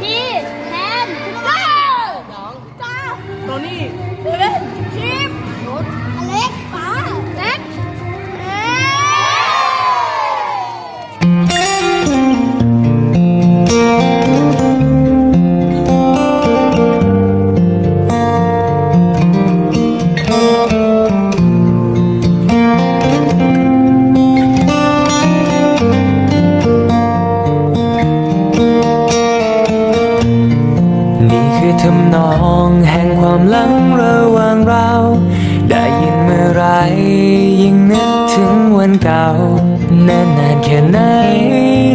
พี่แทนจ้าจ้าตอนนี้เล่นที คือทำนองแห่งความหลังระหว่างเรา ได้ยินเมื่อไรยิ่งนึกถึงวันเก่านานนานแค่ไหน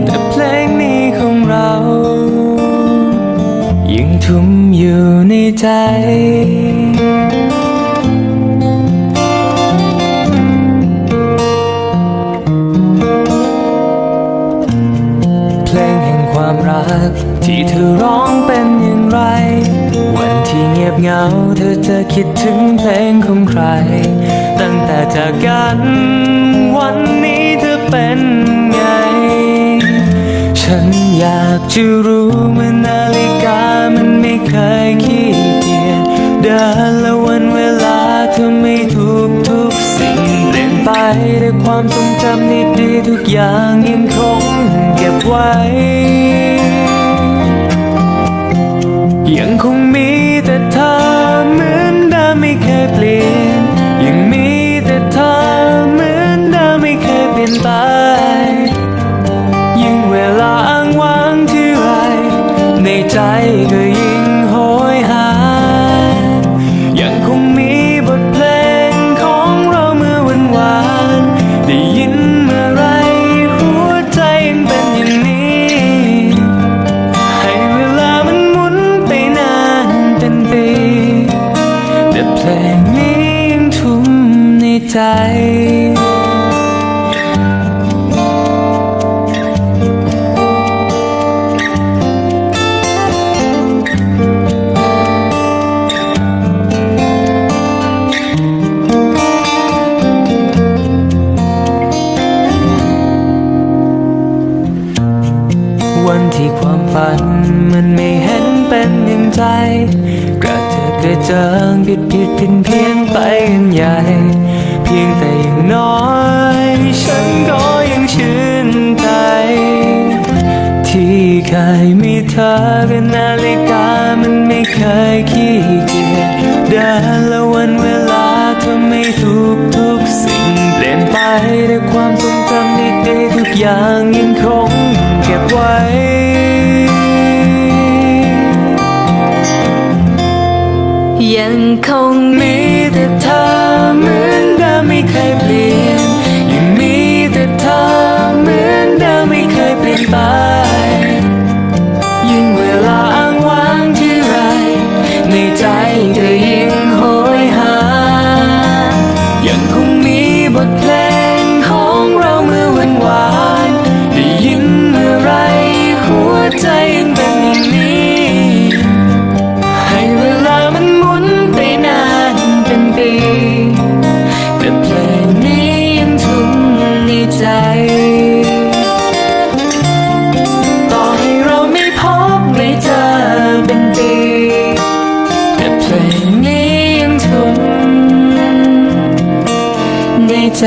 แต่เพลงนี้ของเรายังทุ่มอยู่ในใจเพลงแห่งความรัก ที่เธอร้องเป็นอย่างไรวันที่เงีย บเหงา เธอจะคิดถึงเพลงของใคร ตั้งแต่จากกันวันนี้เธอเป็นไง ฉันอยากจะรู้เมื่อนาฬิกามันไม่เคยขี้เกียจเดินและวันเวลาเธอไม่ทุกทุกสิ่งเปลี่ยนไปแต่ความทรงจำดีๆทุกอย่างยังคงเก็บไว้ ยังคงมี แต่ ใจ วันที่ความฝันมันไม่เห็นเป็นอย่างใจ กระเจิดกระเจิงผิดผิดเพี้ยนเพี้ยนไปกันใหญ่ เพียงแต่อย่างน้อย ฉันก็ยังชื่นใจ ที่เคยมีเธอกับนาฬิกามันไม่เคยขี้เกียจเดินละวันเวลาเธอไม่ทุกทุกสิ่งเปลี่ยนไปด้วยความทรงจำดีๆทุกอย่างยังคงเก็บไว้ยังคงมีแต่เธอ ใจ